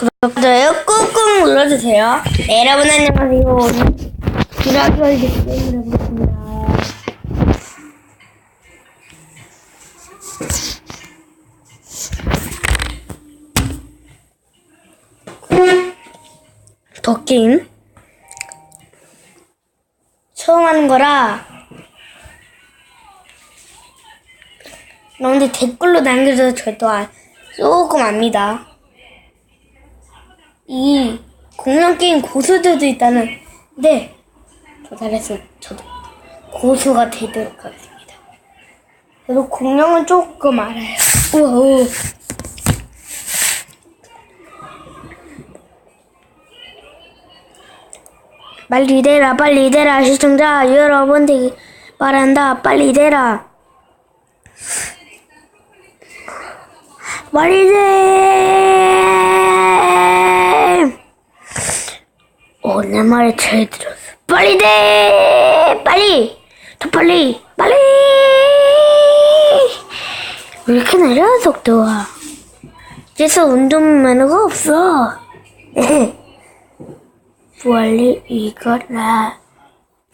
구독, 좋아요 꾹꾹 눌러주세요. 네, 여러분 안녕하세요. 월드 게임을 해보겠습니다. 더 게임 처음 하는 거라 여러분들 댓글로 남겨줘서 저도 아- 조금 압니다. 이 공룡 게임 고수들도 있다는 데 도달해서 저도 고수가 되도록 하겠습니다. 저도 공룡은 조금 알아요. 우와, 빨리 대라 빨리 대라 시청자 여러분들 말한다 빨리 대라 빨리 대 오늘 말에 잘 들었어 빨리 대 빨리 더 빨리 빨리 왜 이렇게 느려 속도가 그래서 운전 면허가 없어 빨리 이거라.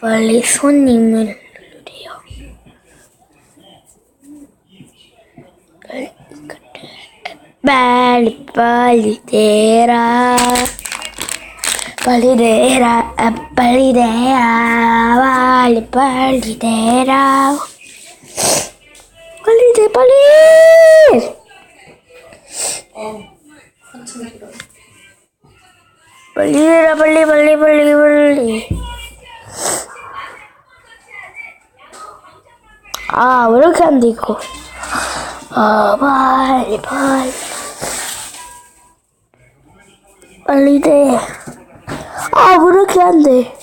빨리 손님을 누르래요. 빨리. 빨리 빨리 대라. 빨리 대라. 아, 빨리 대라. 빨리 빨리 대라. 빨리 대 빨리. 빨리 해라 빨리 빨리 빨리 빨리 아 왜 이렇게 안돼 이거 아 빨리 빨리 빨리 돼 아 왜 이렇게 안돼.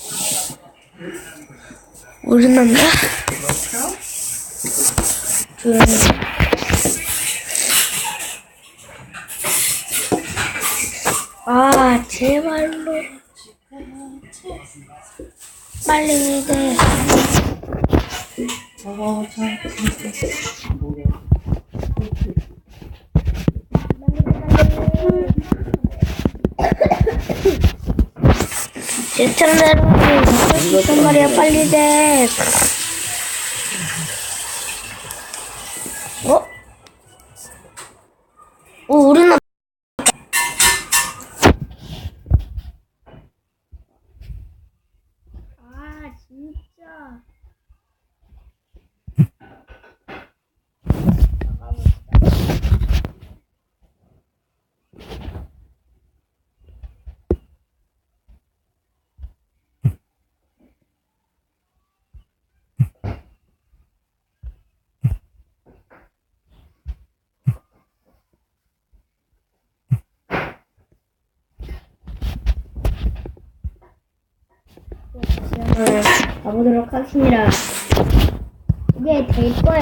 모르는다 조용히 아 제발로. 빨리 돼 시청자 여러분 무슨 말이야 빨리 돼 어? 어 우리는 시험을 가보도록 하겠습니다. 이게 될 거야.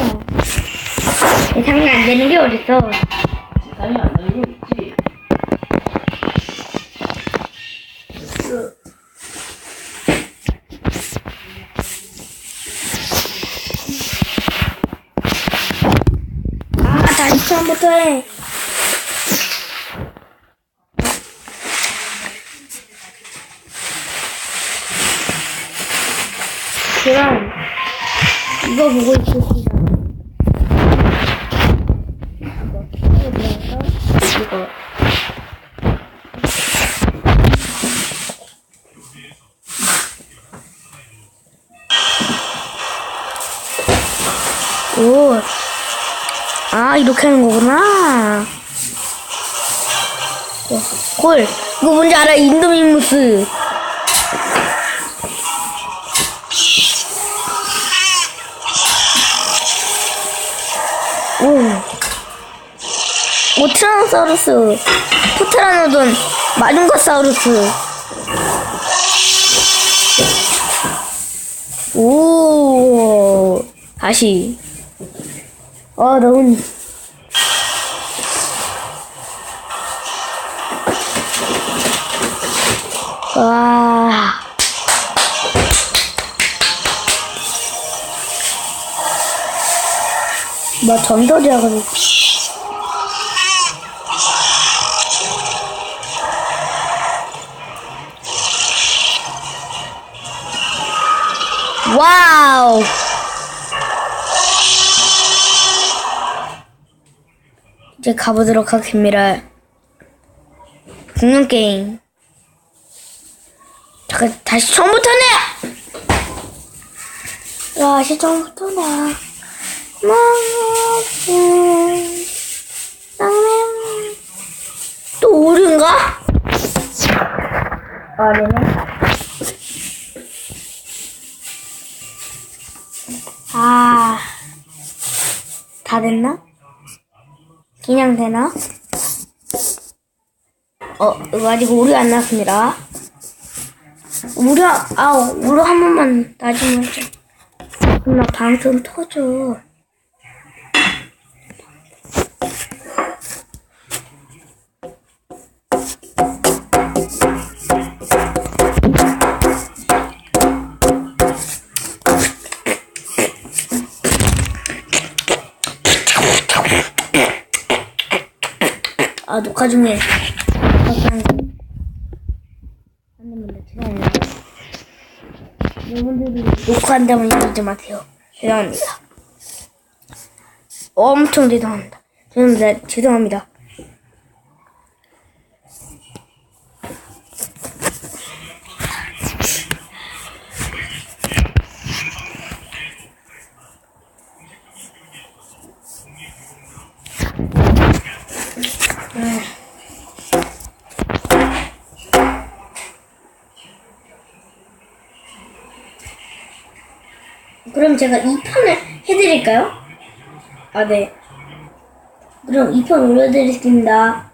예상이 안 되는 게 어딨어. 시간이 안 되는 거 있지. 아, 다시 처음부터 해. 이거 보고 있겠습니다. 이거 오. 아, 이렇게 하는 거구나. 어, 콜. 이거 뭔지 알아? 인도민무스. 오, 티라노사우루스. 포테라노돈. 마중가사우루스. 오. 다시. 아, 너무. 와. 뭐 전설이야, 그래. 와우. 이제 가보도록 하겠습니다. 공룡 게임. 잠깐 다시 처음부터네. 다시 처음부터네. 또 오류인가? 아니네. 아, 다 됐나? 그냥 되나? 어, 이거 아직 오류 안 났습니다. 오류, 아, 오류 한 번만 나중에 하자. 그럼 나 방송 터져. 아, 녹화 중에. 녹화한다면 이러지 마세요. 죄송합니다. 엄청 죄송합니다. 죄송합니다. 죄송합니다. 그럼 제가 2편을 해드릴까요? 아, 네. 그럼 2편 올려드리겠습니다.